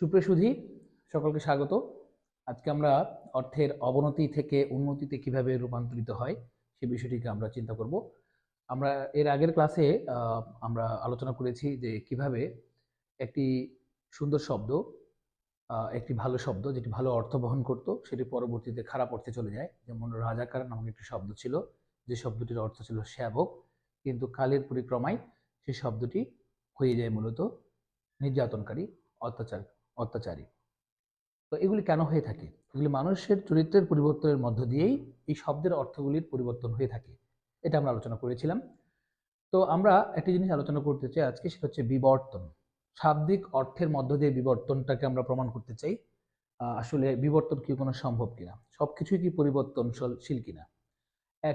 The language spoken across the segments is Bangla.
সুপ্রিয় সুধী, সকলকে স্বাগত। আজকে আমরা অর্থের অবনতি থেকে উন্নতিতে কীভাবে রূপান্তরিত হয় সে বিষয়টিকে আমরা চিন্তা করব। আমরা এর আগের ক্লাসে আমরা আলোচনা করেছি যে কীভাবে একটি সুন্দর শব্দ একটি ভালো শব্দ, যেটি ভালো অর্থ বহন করত, সেটি পরবর্তীতে খারাপ অর্থে চলে যায়। যেমন রাজাকার নামক একটি শব্দ ছিল, যে শব্দটির অর্থ ছিল সেবক। কিন্তু কালের পরিক্রমায় সেই শব্দটি হয়ে যায় মূলত নির্যাতনকারী, অত্যাচার অত্যাচারী। তো এগুলি কেন হয়ে থাকে? এগুলি মানুষের চরিত্রের পরিবর্তনের মধ্য দিয়েই এই শব্দের অর্থগুলির পরিবর্তন হয়ে থাকে। এটা আমরা আলোচনা করেছিলাম। তো আমরা একটি জিনিস আলোচনা করতে চাই আজকে, সেটা হচ্ছে বিবর্তন। শাব্দিক অর্থের মধ্য দিয়ে বিবর্তনটাকে আমরা প্রমাণ করতে চাই আসলে বিবর্তন কি কোনো সম্ভব কিনা? সব কিছুই কি পরিবর্তনশীল কিনা?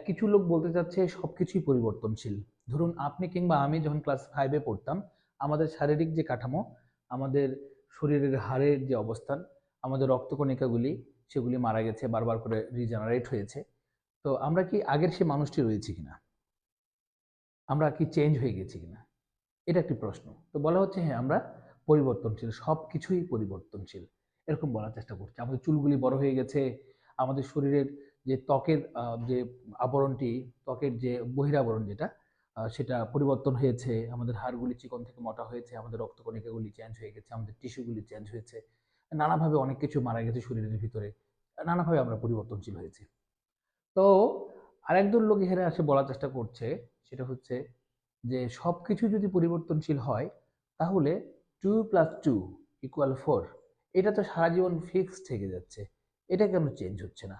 কিছু লোক বলতে চাচ্ছে সব কিছুই পরিবর্তনশীল। ধরুন আপনি কিংবা আমি যখন ক্লাস ফাইভে পড়তাম, আমাদের শারীরিক যে কাঠামো, আমাদের শরীরের হাড়ের যে অবস্থান, আমাদের রক্তকণিকাগুলি, সেগুলি মারা গেছে, বারবার করে রিজেনারেট হয়েছে। তো আমরা কি আগের সে মানুষটি রয়েছে কিনা? আমরা কি চেঞ্জ হয়ে গেছি কিনা? এটা একটি প্রশ্ন। তো বলা হচ্ছে হ্যাঁ আমরা পরিবর্তনশীল সব কিছুই পরিবর্তনশীল। এরকম বলার চেষ্টা করছে। আমাদের চুলগুলি বড় হয়ে গেছে, আমাদের শরীরের যে ত্বকের যে আবরণটি, ত্বকের যে বহিরাবরণ যেটা সেটা পরিবর্তন হয়েছে, আমাদের হাড়গুলি চিকন থেকে মোটা হয়েছে, আমাদের রক্তকণিকাগুলি চেঞ্জ হয়ে গেছে, আমাদের টিস্যুগুলি চেঞ্জ হয়েছে, নানাভাবে অনেক কিছু মারা গেছে শরীরের ভিতরে, নানাভাবে আমরা পরিবর্তনশীল হয়েছি। তো আরেকজন লোক এখানে আসে বলার চেষ্টা করছে, সেটা হচ্ছে যে সব কিছু যদি পরিবর্তনশীল হয়, তাহলে two plus two equal four এটা তো সারা জীবন ফিক্সড থেকে যাচ্ছে, এটা কেন চেঞ্জ হচ্ছে না?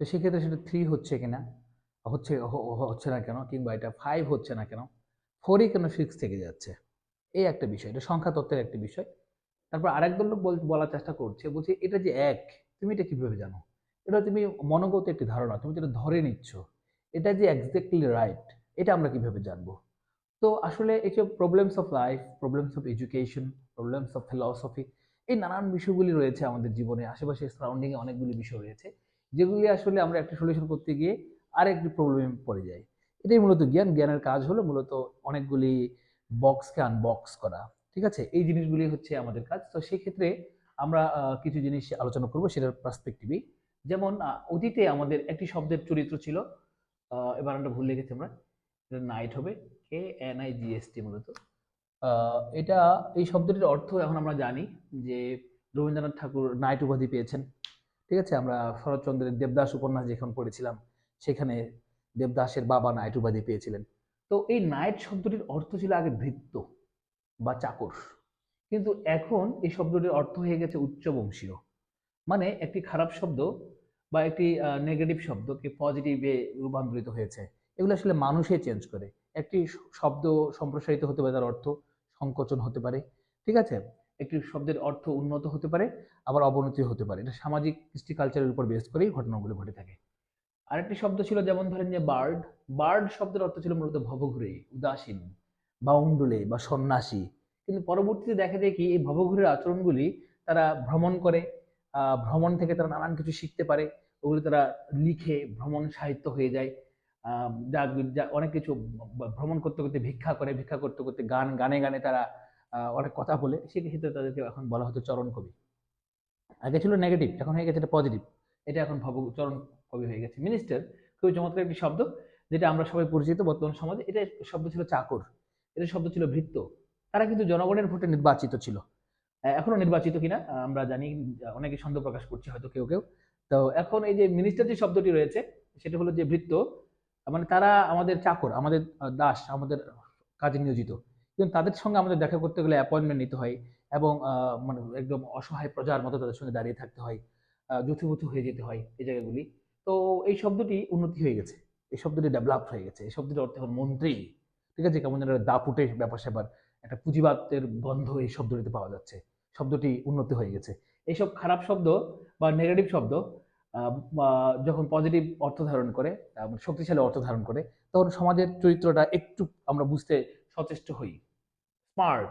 তো সেক্ষেত্রে সেটা থ্রি হচ্ছে কিনা? হচ্ছে হচ্ছে না কেন কিংবা এটা ফাইভ হচ্ছে না কেন? ফোরই কেন সিক্স থেকে যাচ্ছে? এই একটা বিষয়, এটা সংখ্যা তত্ত্বের একটা বিষয়। তারপর আরেকদল লোক বল- বলার চেষ্টা করছে, বলছে এটা যে এক, তুমি এটা কীভাবে জানো? এটা তুমি মনোগত একটি ধারণা, তুমি যেটা ধরে নিচ্ছ, এটা যে এক্স্যাক্টলি রাইট এটা আমরা কীভাবে জানব? তো আসলে এই যে problems of life problems of education problems of philosophy এই নানান বিষয়গুলি রয়েছে আমাদের জীবনে। আশেপাশে সারাউন্ডিংয়ে অনেকগুলি বিষয় রয়েছে, যেগুলি আসলে আমরা একটা সলিউশন করতে গিয়ে আরেকটি প্রবলেমে পড়ে যাই এটাই মূলত জ্ঞান। জ্ঞানের কাজ হলো মূলত অনেকগুলি বক্সকে আনবক্স করা, ঠিক আছে? এই জিনিসগুলি হচ্ছে আমাদের কাজ। তো সেই ক্ষেত্রে আমরা কিছু জিনিস আলোচনা করব সেটার পার্সপেক্টিভে যেমন অতীতে আমাদের একটি শব্দের চরিত্র ছিল এবার আমরা ভুল লিখেছি আমরা, এটা নাইট হবে K N I G S T মূলত। এটা, এই শব্দটির অর্থ এখন আমরা জানি যে রবীন্দ্রনাথ ঠাকুর নাইট উপাধি পেয়েছেন, ঠিক আছে? আমরা শরৎচন্দ্রের দেবদাস উপন্যাস যেখানে পড়েছিলাম সেখানে দেবদাসের বাবা নাইট উপাধি পেয়েছিলেন। তো এই নাইট শব্দটির অর্থ ছিল আগে ভৃত্য বা চাকর। কিন্তু এখন এই শব্দটির অর্থ হয়ে গেছে উচ্চবংশীয়। মানে একটি খারাপ শব্দ বা একটি নেগেটিভ শব্দকে পজিটিভে রূপান্তরিত হয়েছে। এগুলো আসলে মানুষে চেঞ্জ করে। একটি শব্দ সম্প্রসারিত হতে পারে তার অর্থ সংকোচন হতে পারে। ঠিক আছে? একটি শব্দের অর্থ উন্নত হতে পারে, আবার অবনতি হতে পারে। এটা সামাজিক কৃষ্টি কালচারের উপর বেস করেই ঘটনাগুলো ঘটে থাকে। আরেকটি শব্দ ছিল যেমন ধরেন যে বার্ড বার্ড শব্দের অর্থ ছিল মূলত ভবঘুরে, উদাসীন বা উন্ডুলে বা সন্ন্যাসী। কিন্তু পরবর্তীতে দেখা যায় কি, এই ভবঘুরের আচরণগুলি তারা ভ্রমণ করে ভ্রমণ থেকে তারা নানান কিছু শিখতে পারে, ওগুলি তারা লিখে ভ্রমণ সাহিত্য হয়ে যায়। যা যা অনেক কিছু ভ্রমণ করতে করতে ভিক্ষা করে, ভিক্ষা করতে করতে গান, গানে গানে তারা অনেক কথা বলে। সেক্ষেত্রে তাদেরকে এখন বলা হতো চরণ কবি আগে ছিল নেগেটিভ এখন হয়ে গেছে এটা পজিটিভ এটা এখন ভব চরণ কবি হয়ে গেছে। মিনিস্টার খুবই চমৎকার একটি শব্দ যেটা আমরা সবাই পরিচিত বর্তমান সমাজে। এটা শব্দ ছিল চাকর এটা শব্দ ছিল ভৃত্য। তারা কিন্তু জনগণের ভোটে নির্বাচিত ছিল। এখনও নির্বাচিত কিনা আমরা জানি অনেকে সন্দেহ প্রকাশ করছে হয়তো কেউ কেউ। তো এখন এই যে মিনিস্টার যে শব্দটি রয়েছে সেটা হলো যে ভৃত্য মানে তারা আমাদের চাকর আমাদের দাস আমাদের কাজে নিয়োজিত। কিন্তু তাদের সঙ্গে আমাদের দেখা করতে গেলে অ্যাপয়েন্টমেন্ট নিতে হয় এবং মানে একদম অসহায় প্রজার মতো তাদের সঙ্গে দাঁড়িয়ে থাকতে হয় আহ, যুথিবুথি হয়ে যেতে হয় এই জায়গাগুলি। তো এই শব্দটি উন্নতি হয়ে গেছে। এই শব্দটি ডেভেলপ হয়ে গেছে। এই শব্দটির অর্থ এখন মন্ত্রী। ঠিক আছে? কেমন যেন দাপুটে ব্যাপার স্যাপার, একটা পুঁজিবাদের গন্ধ এই শব্দটিতে পাওয়া যাচ্ছে। শব্দটি উন্নতি হয়ে গেছে। এইসব খারাপ শব্দ বা নেগেটিভ শব্দ যখন পজিটিভ অর্থ ধারণ করে শক্তিশালী অর্থ ধারণ করে, তখন সমাজের চরিত্রটা একটু আমরা বুঝতে সচেষ্ট হই। স্মার্ট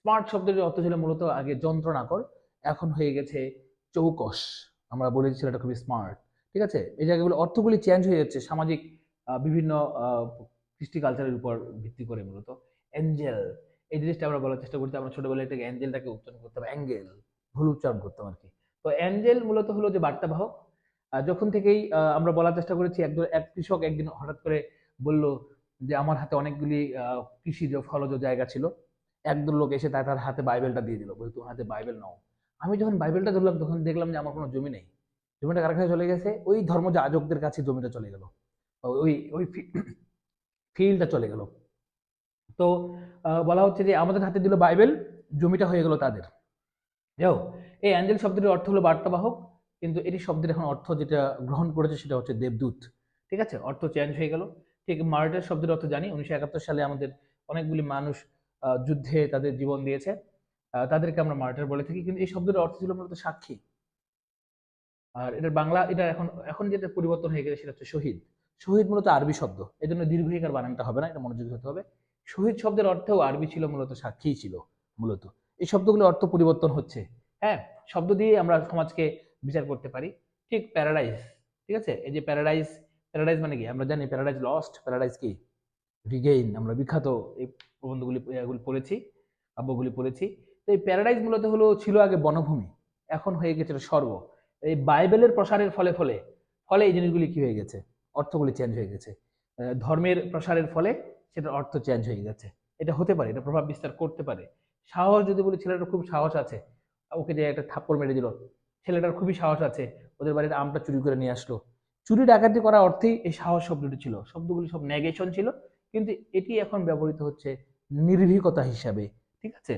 স্মার্ট শব্দের অর্থ ছিল মূলত আগে যন্ত্রণাকর, এখন হয়ে গেছে চৌকস। আমরা বলেছি ছেলেটা খুবই স্মার্ট ঠিক আছে? এই জায়গাগুলো অর্থগুলি চেঞ্জ হয়ে যাচ্ছে সামাজিক বিভিন্ন কৃষ্টি কালচারের উপর ভিত্তি করে মূলত। অ্যাঞ্জেল এই জিনিসটা আমরা বলার চেষ্টা করছি। আমরা ছোটবেলায় থেকে অ্যাঞ্জেলটাকে উচ্চারণ করতে হবে অ্যাঙ্গেল ভুল উচ্চারণ করতাম আর কি। তো অ্যাঞ্জেল মূলত হলো যে বার্তাবাহক যখন থেকেই আমরা বলার চেষ্টা করেছি, একজন, এক কৃষক একদিন হঠাৎ করে বলল যে, আমার হাতে অনেকগুলি কৃষিজ ফলজ জায়গা ছিল, একদল লোক এসে তার তার হাতে বাইবেলটা দিয়ে দিল। বলে তোমার হাতে বাইবেল নাও। আমি যখন বাইবেলটা ধরলাম, তখন দেখলাম যে আমার কোনো জমি নেই। জমিটা কার কাছে চলে গেছে, ওই ধর্ম যাজকদের কাছে জমিটা চলে গেল। ওই ওই ফিল্ডটা চলে গেল। তো বলা হচ্ছে যে আমাদের হাতে দিল বাইবেল, জমিটা হয়ে গেল তাদের। যাও এই অ্যাঞ্জেল শব্দটির অর্থ হলো বার্তাবাহক, কিন্তু এটি শব্দের এখন অর্থ যেটা গ্রহণ করেছে সেটা হচ্ছে দেবদূত। ঠিক আছে? অর্থ চেঞ্জ হয়ে গেল। ঠিক মার্টার শব্দের অর্থ জানি। উনিশশো একাত্তর সালে আমাদের অনেকগুলি মানুষ যুদ্ধে তাদের জীবন দিয়েছে। তাদেরকে আমরা মার্টার বলে থাকি, কিন্তু এই শব্দের অর্থ ছিল মূলত সাক্ষী। আর এটার বাংলা, এটা এখন এখন যেটা পরিবর্তন হয়ে গেছে সেটা হচ্ছে শহীদ। শহীদ মূলত আরবি শব্দ। এই জন্য দীর্ঘিকার বানানটা হবে না, এটা মনোযোগী হতে হবে। শহীদ শব্দের অর্থেও আরবি ছিল, মূলত সাক্ষী ছিল, মূলত। এই শব্দগুলোর অর্থ পরিবর্তন হচ্ছে। হ্যাঁ শব্দ দিয়ে আমরা সমাজকে বিচার করতে পারি। ঠিক প্যারাডাইজ ঠিক আছে? এই যে প্যারাডাইজ প্যারাডাইজ মানে কি? আমরা জানি প্যারাডাইজ লস্ট প্যারাডাইজ কি? রিগেইন, আমরা বিখ্যাত এই প্রবন্ধগুলি, এগুলি পড়েছি, কাব্যগুলি পড়েছি। তো এই প্যারাডাইজ মূলত হলো, ছিল আগে বনভূমি, এখন হয়ে গেছে এটা স্বর্গ। এই বাইবেলের প্রসারের ফলে ফলে ফলে এই জিনিসগুলি কি হয়ে গেছে? অর্থগুলি চেঞ্জ হয়ে গেছে। ধর্মের প্রসারের ফলে সেটার অর্থ চেঞ্জ হয়ে গেছে। এটা হতে পারে, এটা প্রভাব বিস্তার করতে পারে। সাহস যদি বলি, ছেলেটার খুব সাহস আছে। ওকে যে একটা থাপ্পড় মেরে দিল, ছেলেটার খুবই সাহস আছে। ওদের বাড়ির আমটা চুরি করে নিয়ে আসলো। চুরি ডাকাতি করা অর্থেই এই সাহস শব্দটি ছিল। শব্দগুলি সব নেগেশন ছিল, কিন্তু এটি এখন ব্যবহৃত হচ্ছে নির্ভীকতা হিসাবে। ঠিক আছে?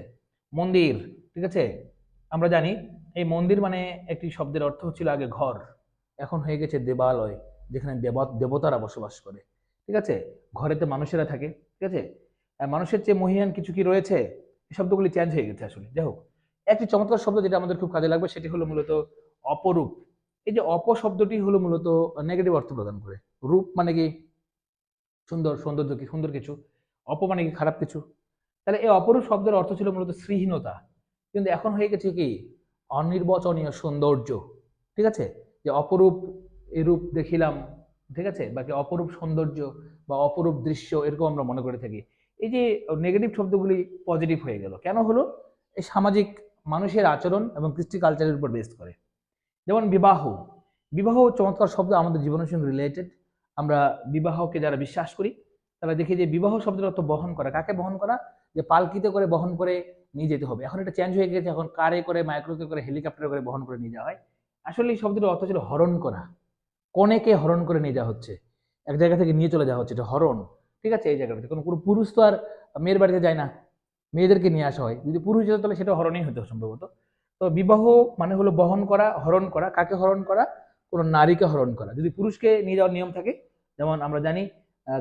মন্দির, ঠিক আছে? আমরা জানি এই মন্দির মানে একটি শব্দের অর্থ ছিল আগে ঘর। এখন হয়ে গেছে দেবালয়, যেখানে দেবা দেবতারা বসবাস করে। ঠিক আছে? ঘরেতে মানুষেরা থাকে, ঠিক আছে? মানুষের চেয়ে মহিয়ান কিছু কি রয়েছে? এই শব্দগুলি চেঞ্জ হয়ে গেছে আসলে। যাই হোক, একটি চমৎকার শব্দ যেটা আমাদের খুব কাজে লাগবে সেটি হলো মূলত অপরূপ। এই যে অপ শব্দটি হলো মূলত নেগেটিভ অর্থ প্রদান করে। রূপ মানে কি? সুন্দর, সৌন্দর্য কি? সুন্দর কিছু। অপ মানে কি? খারাপ কিছু। তাহলে এই অপরূপ শব্দের অর্থ ছিল মূলত শ্রীহীনতা কিন্তু এখন হয়ে গেছে কি? অনির্বচনীয় সৌন্দর্য, ঠিক আছে? যে অপরূপ এরূপ দেখিলাম, ঠিক আছে? বাকি অপরূপ সৌন্দর্য বা অপরূপ দৃশ্য এরকম আমরা মনে করে থাকি। এই যে নেগেটিভ শব্দগুলি পজিটিভ হয়ে গেল। কেন হলো? এই সামাজিক মানুষের আচরণ এবং কৃষ্টি কালচারের উপর বেস করে। যেমন বিবাহ। বিবাহ চমৎকার শব্দ আমাদের জীবনের সঙ্গে রিলেটেড আমরা বিবাহকে যারা বিশ্বাস করি, তারা দেখি যে বিবাহ শব্দটা অর্থ বহন করা। কাকে বহন করা? যে পালকিতে করে বহন করে নিয়ে যেতে হবে। এখন এটা চেঞ্জ হয়ে গেছে, এখন কারে করে মাইক্রোতে করে হেলিকপ্টারে করে বহন করে নিয়ে যাওয়া হয়। আসলে এই শব্দের অর্থ ছিল হরণ করা কনেকে হরণ করে নিয়ে যাওয়া হচ্ছে। এক জায়গা থেকে নিয়ে চলে যাওয়া হচ্ছে, এটা হরণ। ঠিক আছে? এই জায়গাটাতে কোনো কোনো পুরুষ তো আর মেয়ের বাড়িতে যায় না। মেয়েদেরকে নিয়ে আসা হয়। যদি পুরুষ যেত তাহলে সেটা হরণই হতো সম্ভবত। তো বিবাহ মানে হলো বহন করা, হরণ করা। কাকে হরণ করা? কোনো নারীকে হরণ করা। যদি পুরুষকে নিয়ে যাওয়ার নিয়ম থাকে, যেমন আমরা জানি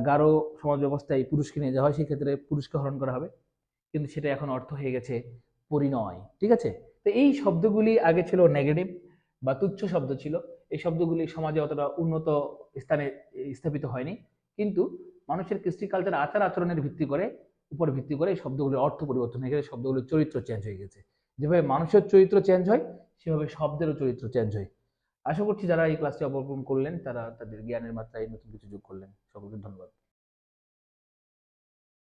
গারো সমাজ ব্যবস্থায় পুরুষকে নিয়ে যাওয়া হয় সেক্ষেত্রে পুরুষকে হরণ করা হবে। কিন্তু সেটা এখন অর্থ হয়ে গেছে পরিণয়, ঠিক আছে? তো এই শব্দগুলি আগে ছিল নেগেটিভ বা তুচ্ছ শব্দ ছিল। এই শব্দগুলি সমাজে অতটা উন্নত স্থানে স্থাপিত হয়নি। কিন্তু মানুষের কৃষ্টি কালচার আচার আচরণের ভিত্তি করে, উপর ভিত্তি করে এই শব্দগুলির অর্থ পরিবর্তন হয়ে গেছে। শব্দগুলির চরিত্র চেঞ্জ হয়ে গেছে। যেভাবে মানুষের চরিত্র চেঞ্জ হয়, সেভাবে শব্দেরও চরিত্র চেঞ্জ হয়। আশা করছি যারা এই ক্লাসটি অবলম্বন করলেন, তারা তাদের জ্ঞানের মাত্রায় নতুন কিছু যোগ করলেন। সকলকে ধন্যবাদ।